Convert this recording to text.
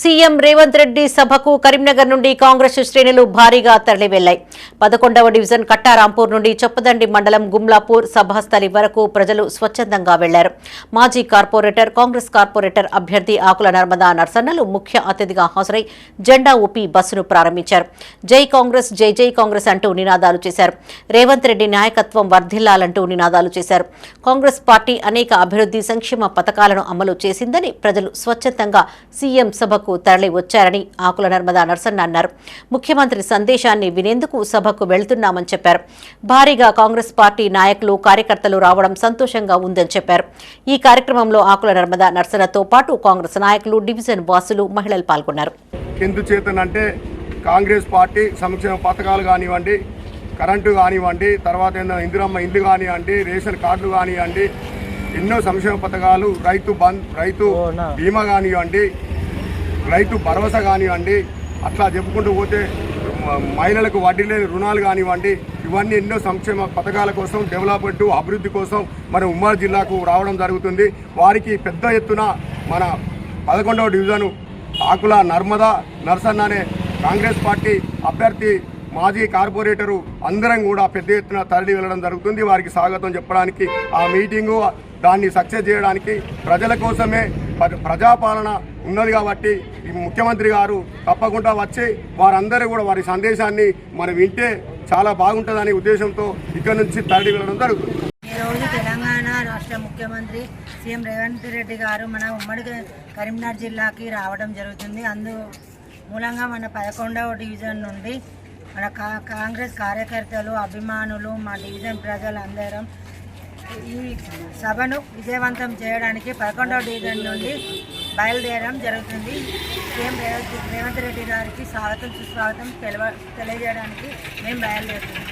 CM Revanth Reddy సభకు కరీంనగర్ నుండి కాంగ్రెస్ శ్రేణులు భారీగా తరలి వెళ్ళాయి పదకొండవ డివిజన్ కట్టారాంపూర్ నుండి చొప్పదండి మండలం గుమ్లాపూర్ సభాస్థలి వరకు ప్రజలు స్వచ్ఛందంగా వెళ్ళారు. మాజీ కార్పొరేటర్ కాంగ్రెస్ కార్పొరేటర్ అభ్యర్థి ఆకుల నర్మదా నర్సన్నలు ముఖ్య అతిథిగా హాజరై జెండా ఊపి బస్సును ప్రారంభించారు. జై కాంగ్రెస్ జై జై కాంగ్రెస్ అంటూ నినాదాలు చేశారు. రేవంత్ రెడ్డి నాయకత్వం వర్ధిల్లాలంటూ నినాదాలు చేశారు. కాంగ్రెస్ పార్టీ అనేక అభివృద్ధి సంక్షేమ పథకాలను అమలు చేసిందని ప్రజలు స్వచ్ఛందంగా సీఎం సభకు తరలి వచ్చారని ఆకుల నర్మదా నర్సన్న అన్నారు. ముఖ్యమంత్రి సందేశాన్ని వినేందుకు సభకు వెళ్తున్నామని చెప్పారు. భారీగా కాంగ్రెస్ పార్టీ నాయకులు కార్యకర్తలు రావడం సంతోషంగా ఉందని చెప్పారు. ఈ కార్యక్రమంలో ఆకుల నర్మదా నర్సన్నతో పాటు కాంగ్రెస్ నాయకులు డివిజన్ వాసులు మహిళలు పాల్గొన్నారు. ఎందుచేతనంటే కాంగ్రెస్ పార్టీ సంక్షేమ పథకాలు కానివ్వండి కరెంటు కానివ్వండి తర్వాత ఏందో ఇందిరమ్మ ఇల్లు కానివ్వండి రేషన్ కార్డులు కానివ్వండి ఎన్నో సంక్షేమ పథకాలు రైతు బంద్ రైతు బీమా కానివ్వండి రైతు భరోసా కానివ్వండి అట్లా చెప్పుకుంటూ పోతే మహిళలకు వడ్డీ లేని రుణాలు కానివ్వండి ఇవన్నీ ఎన్నో సంక్షేమ పథకాల కోసం డెవలప్మెంట్ అభివృద్ధి కోసం మన ఉమ్మడి జిల్లాకు రావడం జరుగుతుంది. వారికి పెద్ద ఎత్తున మన పదకొండవ డివిజను ఆకుల నర్మదా నర్సన్న అనే కాంగ్రెస్ పార్టీ అభ్యర్థి మాజీ కార్పొరేటరు అందరం కూడా పెద్ద ఎత్తున తరలి వెళ్ళడం జరుగుతుంది. వారికి స్వాగతం చెప్పడానికి ఆ మీటింగు దాన్ని సక్సెస్ చేయడానికి ప్రజల కోసమే ప్రజాపాలన ఉన్నది కాబట్టి ముఖ్యమంత్రి గారు తప్పకుండా వచ్చి వారందరూ కూడా వారి సందేశాన్ని మనం వింటే చాలా బాగుంటుందనే ఉద్దేశంతో ఇక్కడ నుంచి తరలి వెళ్ళడం జరుగుతుంది. ఈరోజు తెలంగాణ రాష్ట్ర ముఖ్యమంత్రి సీఎం రేవంత్ రెడ్డి గారు మన ఉమ్మడి కరీంనగర్ జిల్లాకి రావడం జరుగుతుంది. అందు మూలంగా మన పదకొండవ డివిజన్ నుండి మన కా- కాంగ్రెస్ కార్యకర్తలు అభిమానులు మా డివిజన్ ప్రజలందరం ఈ సభను విజయవంతం చేయడానికి పదకొండవ డివిజన్ నుండి బయలుదేరడం జరుగుతుంది. సీఎం రేవంత్ రేవంత్ రెడ్డి గారికి స్వాగతం సుస్వాగతం తెలవ తెలియజేయడానికి మేము బయలుదేరుతున్నాం.